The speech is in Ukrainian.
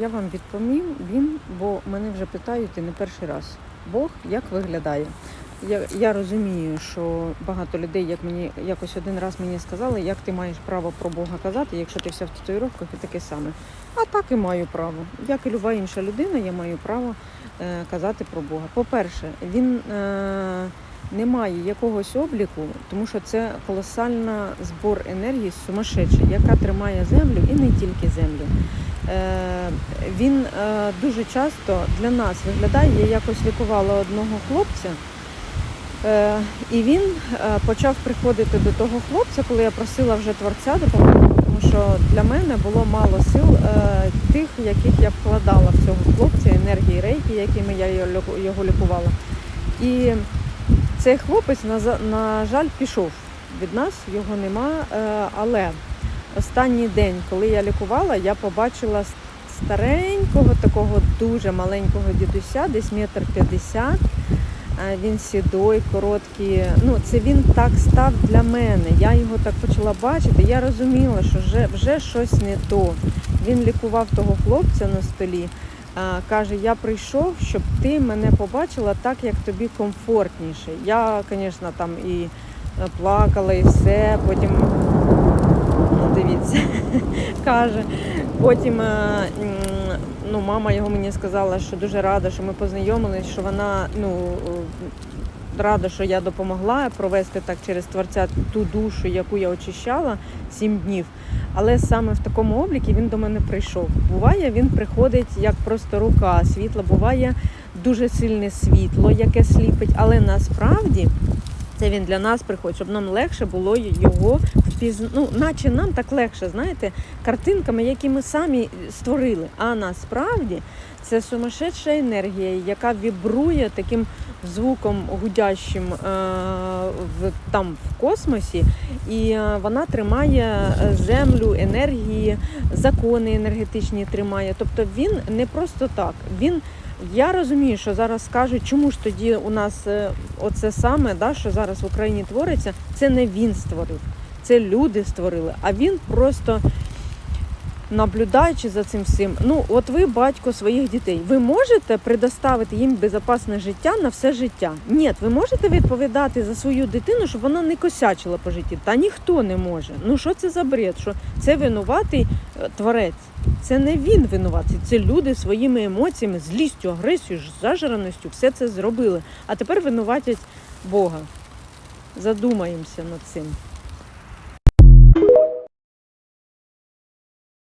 я вам відповім він, бо мене вже питають і не перший раз. Бог як виглядає? Я, я розумію, що багато людей, як мені якось один раз мені сказали, як ти маєш право про Бога казати, якщо ти вся в татуїровках і таке саме. А так і маю право. Як і люба інша людина, я маю право е, казати про Бога. По-перше, він е, не має якогось обліку, тому що це колосальна збор енергії сумасшедший, яка тримає землю і не тільки землю. Е, він е, дуже часто для нас виглядає. Я якось лікувала одного хлопця, е, і він почав приходити до того хлопця, коли я просила вже творця допомогти, тому що для мене було мало сил тих, яких я вкладала в цього хлопця, енергії рейки, якими я його лікувала. І цей хлопець, на, жаль, пішов від нас, його нема. е, Але останній день, коли я лікувала, я побачила старенького, такого дуже маленького дідуся, десь метр п'ятдесят. Е, Він сідой, короткий. Ну, це він так став для мене. Я його так почала бачити. Я розуміла, що вже, вже щось не то. Він лікував того хлопця на столі. Каже, я прийшов, щоб ти мене побачила так, як тобі комфортніше. Я, звісно, там і е, плакала, і все. Потім ну, дивіться, каже. Потім е, ну, мама його мені сказала, що дуже рада, що ми познайомились, що вона ну, рада, що я допомогла провести так через творця ту душу, яку я очищала сім днів. Але саме в такому облікі він до мене прийшов. Буває, він приходить як просто рука світла, буває дуже сильне світло, яке сліпить, але насправді. Це він для нас приходить, щоб нам легше було його впізнати. Ну, наче нам так легше, знаєте, картинками, які ми самі створили. А насправді це сумасшедша енергія, яка вібрує таким звуком гудящим е, в, там в космосі, і е, вона тримає землю, енергії, закони енергетичні тримає. Тобто він не просто так. Він я розумію, що зараз скажуть, чому ж тоді у нас е, оце саме, да, що зараз в Україні твориться, це не він створив, це люди створили. А він просто наблюдаючи за цим всім. Ну, от ви батько своїх дітей. Ви можете предоставити їм безпечне життя на все життя? Ні, ви можете відповідати за свою дитину, щоб вона не косячила по житті. Та ніхто не може. Ну що це за бред? Що це винуватий е, творець? Це не він винуватий, це люди своїми емоціями, злістю, агресією, зажраністю все це зробили. А тепер винуватять Бога. Задумаємося над цим.